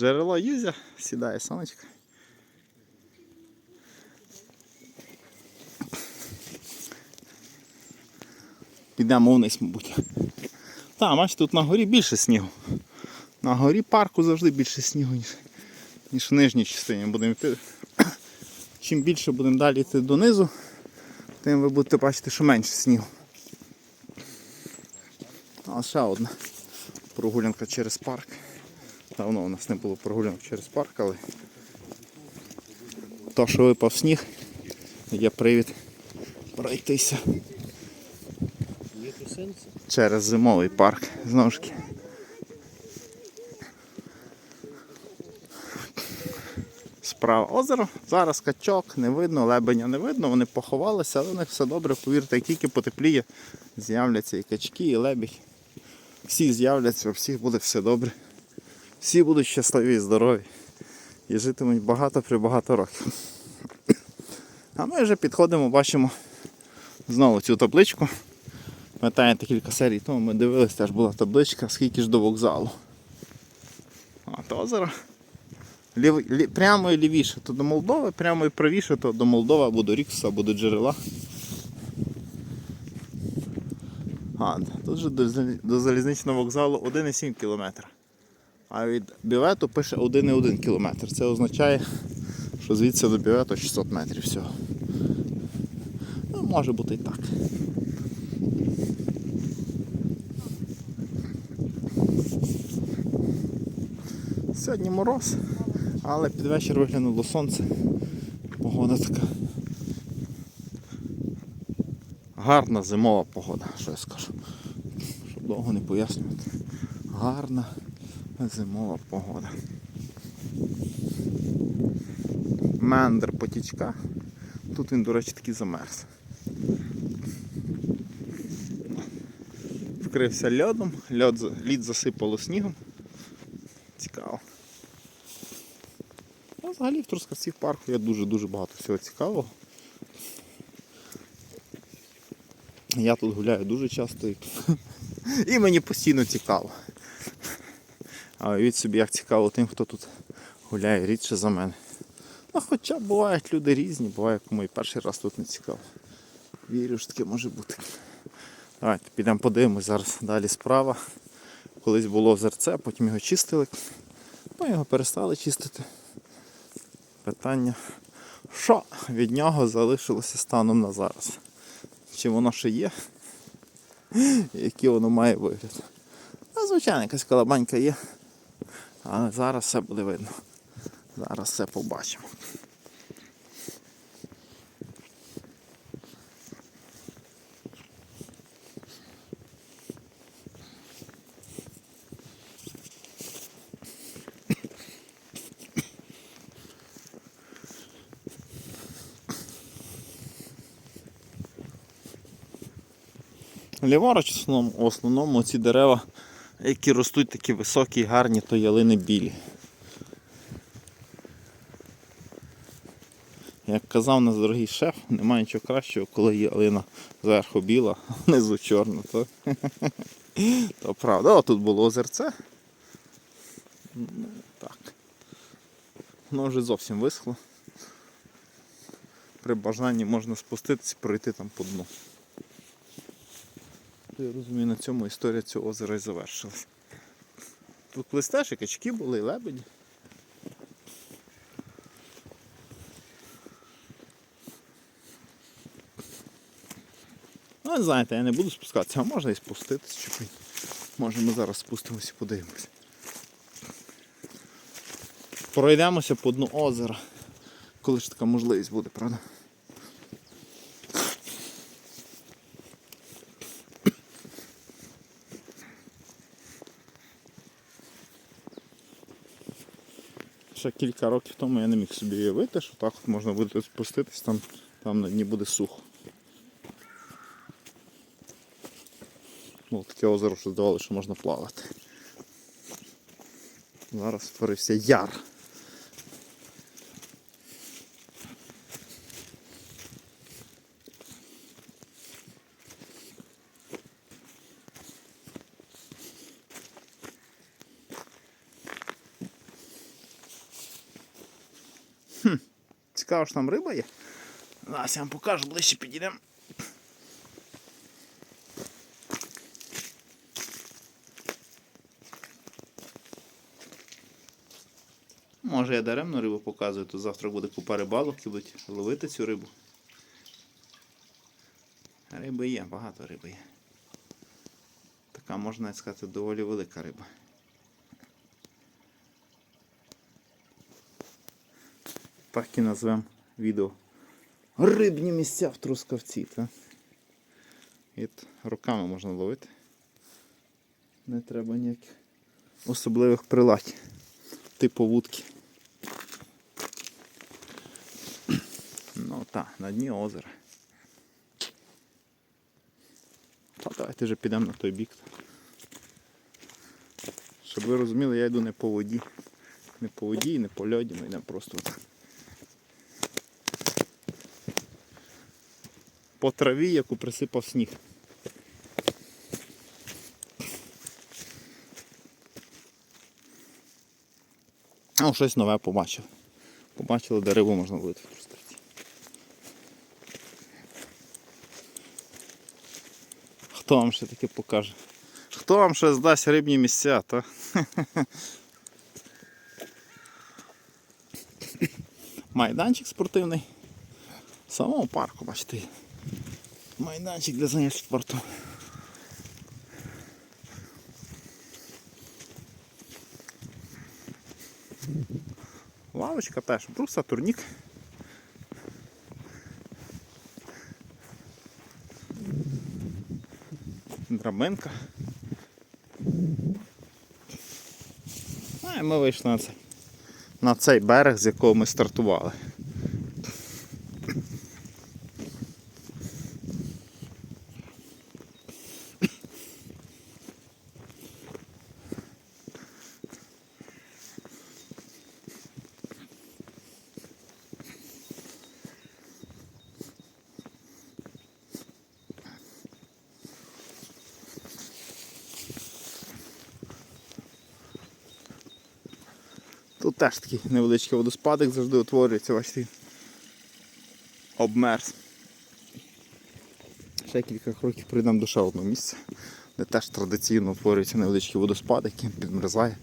Джерело Юзя, сідає сонечко. Підемо вниз, мабуть. Та, бачите, тут на горі більше снігу. На горі парку завжди більше снігу, ніж, ніж в нижній частині. Будемо йти. Чим більше будемо далі йти донизу, тим ви будете бачити, що менше снігу. А ще одна прогулянка через парк. Давно у нас не було прогулянок через парк, але то, що випав сніг, є привід пройтися через зимовий парк. Знову ж таки. Справа озеро. Зараз качок не видно, лебеня не видно, вони поховалися, але у них все добре, повірте, як тільки потепліє, з'являться і качки, і лебідь. Всі з'являться, у всіх буде все добре. Всі будуть щасливі і здорові. І житимуть багато при багато років. А ми вже підходимо, бачимо знову цю табличку. Пам'ятаєте, кілька серій тому ми дивилися, теж була табличка, скільки ж до вокзалу. То озеро. Лів, лі, прямо і лівіше, то до Молдови, прямо і правіше, то до Молдови або або до джерела. А, тут же до, до залізничного вокзалу 1,7 км. А від бювету пише 1,1 км. Це означає, що звідси до бювету 600 метрів всього. Ну, може бути і так. Сьогодні мороз, але під вечір виглянуло сонце. Погода така. Гарна зимова погода, що я скажу. Щоб довго не пояснювати. Гарна зимова погода. Мендер потічка. Тут він, до речі, такий замерз. Вкрився льодом, льод, за- лід засипало снігом. Цікаво. Ну, взагалі в Трускавці в парку є дуже-дуже багато всього цікавого. Я тут гуляю дуже часто і мені постійно цікаво. А уявіть собі, як цікаво тим, хто тут гуляє рідше за мене. Ну, хоча бувають люди різні, буває, кому і перший раз тут не цікаво. Вірю, що таке може бути. Давайте підемо подивимось зараз далі справа. Колись було озерце, потім його чистили, потім його перестали чистити. Питання, що від нього залишилося станом на зараз? Чи воно ще є? Який воно має вигляд? Ну, звичайно, якась калабанька є. Але зараз все буде видно. Зараз все побачимо. Ліворуч в основному, в основному ці дерева, які ростуть такі високі гарні, то ялини білі. Як казав нас дорогий шеф, немає нічого кращого, коли ялина зверху біла, а внизу чорна. То, то правда. О, тут було озерце. Так. Воно вже зовсім висохло. При бажанні можна спуститися і пройти там по дну. То я розумію, на цьому історія цього озера і завершилась. Тут колись і качки були, і лебеді. Ну, знаєте, я не буду спускатися, а можна і спуститися чуть. Може ми зараз спустимося і подивимося. Пройдемося по дну озера. Коли ж така можливість буде, правда? Ще кілька років тому я не міг собі уявити, що так от можна буде спуститись, там, там на дні буде сухо. Ну, таке озеро, що здавалося, що можна плавати. Зараз створився яр. Хм, цікаво, що там риба є. Зараз я вам покажу, ближче підійдемо. Може я даремно рибу показую, то завтра буде купа рибалок і будуть ловити цю рибу. Риби є, багато риби є. Така, можна сказати, доволі велика риба. Так і назвемо відео. Рибні місця в Трускавці. Та? І руками можна ловити. Не треба ніяких особливих прилад. Типу вудки. Ну так, на дні озера. Та давайте вже підемо на той бік. Щоб ви розуміли, я йду не по воді. Не по воді не по льоді, ми йдемо просто По траві, яку присипав сніг. О, щось нове побачив. Побачили, де рибу можна ловити в Трускавці. Хто вам ще таке покаже? Хто вам ще здасть рибні місця, та? Майданчик спортивний. В самому парку, бачите. Майданчик для занять спортом. Лавочка теж, бруса, турнік. Драбинка. А, і ми вийшли на цей, на цей берег, з якого ми стартували. Тут теж такий невеличкий водоспадик завжди утворюється, бачите. Обмерз. Ще кілька кроків прийдемо до ще одного місця, де теж традиційно утворюється невеличкий водоспад, який підмерзає.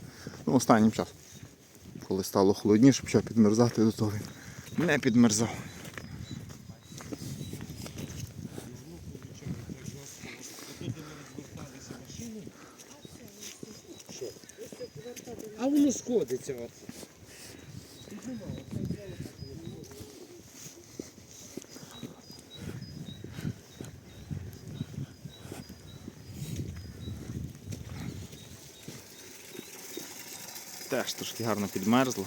Ну, останнім часом. Коли стало холодніше, почав підмерзати, до того не підмерзав. А воно сходиться. От. Теж трошки гарно підмерзло.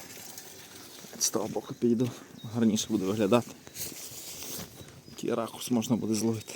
З того боку підійду, гарніше буде виглядати. Такий ракурс можна буде зловити.